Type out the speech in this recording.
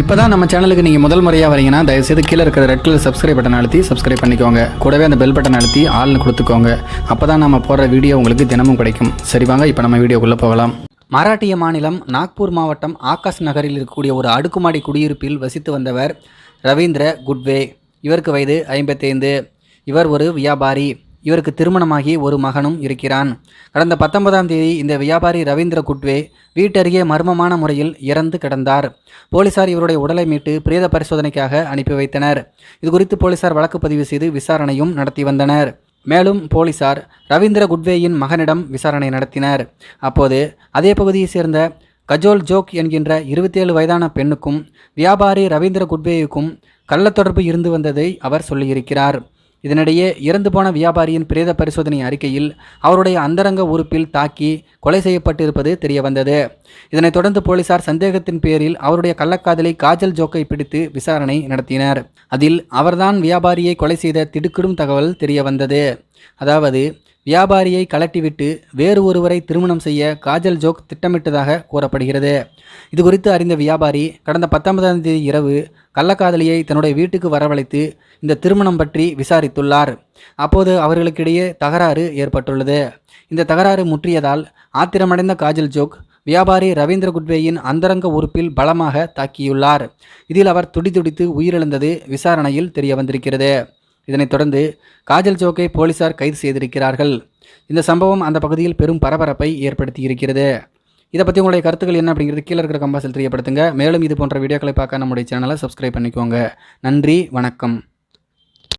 இப்போ தான் நம்ம சேனலுக்கு நீங்கள் முதல் முறையாக வரீங்கன்னா தயவுசெய்து கீழே இருக்கிற ரெட் கலர் சப்ஸ்கிரைப் பட்டன் அழுத்தி சப்ஸ்கிரைப் பண்ணிக்கோங்க. கூடவே அந்த பெல் பட்டன் அழுத்தி ஆள்னு கொடுத்துக்கோங்க. அப்போ தான் நம்ம போடுற வீடியோ உங்களுக்கு தினமும் கிடைக்கும். சரி வாங்க இப்போ நம்ம வீடியோக்குள்ளே போகலாம். மராட்டிய மாநிலம் நாக்பூர் மாவட்டம் ஆகாஷ் நகரில் இருக்கக்கூடிய ஒரு அடுக்குமாடி குடியிருப்பில் வசித்து வந்தவர் ரவீந்திர குட்வே. இவருக்கு வயது ஐம்பத்தைந்து. இவர் ஒரு வியாபாரி. இவருக்கு திருமணமாகி ஒரு மகனும் இருக்கிறான். கடந்த பத்தொன்பதாம் தேதி இந்த வியாபாரி ரவீந்திர குட்வே வீட்டருகே மர்மமான முறையில் இறந்து கிடந்தார். போலீசார் இவருடைய உடலை மீட்டு பிரேத பரிசோதனைக்காக அனுப்பி வைத்தனர். இது குறித்து போலீசார் வழக்கு பதிவு செய்து விசாரணையும் நடத்தி வந்தனர். மேலும் போலீசார் ரவீந்திர குட்வேயின் மகனிடம் விசாரணை நடத்தினர். அப்போது அதே பகுதியைச் சேர்ந்த கஜோல் ஜோக் என்கின்ற இருபத்தேழு வயதான பெண்ணுக்கும் வியாபாரி ரவீந்திர குட்வேயுக்கும் கள்ளத்தொடர்பு இருந்து வந்ததை அவர் சொல்லியிருக்கிறார். இதனிடையே இறந்து போன வியாபாரியின் பிரேத பரிசோதனை அறிக்கையில் அவருடைய அந்தரங்க உறுப்பில் தாக்கி கொலை செய்யப்பட்டிருப்பது தெரியவந்தது. இதனைத் தொடர்ந்து போலீசார் சந்தேகத்தின் பேரில் அவருடைய கள்ளக்காதலை காஜல் ஜோக்கை பிடித்து விசாரணை நடத்தினர். அதில் அவர்தான் வியாபாரியை கொலை செய்த திடுக்கிடும் தகவல் தெரியவந்தது. அதாவது வியாபாரியை கலட்டிவிட்டு வேறு ஒருவரை திருமணம் செய்ய காஜல் ஜோக் திட்டமிட்டதாக கூறப்படுகிறது. இது குறித்து அறிந்த வியாபாரி கடந்த பத்தொன்பதாம் தேதி இரவு கள்ளக்காதலியை தன்னுடைய வீட்டுக்கு வரவழைத்து இந்த திருமணம் பற்றி விசாரித்துள்ளார். அப்போது அவர்களுக்கிடையே தகராறு ஏற்பட்டுள்ளது. இந்த தகராறு முற்றியதால் ஆத்திரமடைந்த காஜல் ஜோக் வியாபாரி ரவீந்திர குட்வேயின் அந்தரங்க உறுப்பில் பலமாக தாக்கியுள்ளார். இதில் அவர் துடிதுடித்து உயிரிழந்தது விசாரணையில் தெரிய வந்திருக்கிறது இதனைத் தொடர்ந்து காஜல் ஜோக்கை போலீசார் கைது செய்திருக்கிறார்கள். இந்த சம்பவம் அந்த பகுதியில் பெரும் பரபரப்பை ஏற்படுத்தி இருக்கிறது இதை பற்றி உங்களுடைய கருத்துக்கள் என்ன அப்படிங்கிறது கீழே இருக்கிற கம்பாசில் தெரியப்படுத்துங்க. மேலும் இது போன்ற வீடியோக்களை பார்க்க நம்முடைய சேனலை சப்ஸ்கிரைப் பண்ணிக்கோங்க. நன்றி வணக்கம்.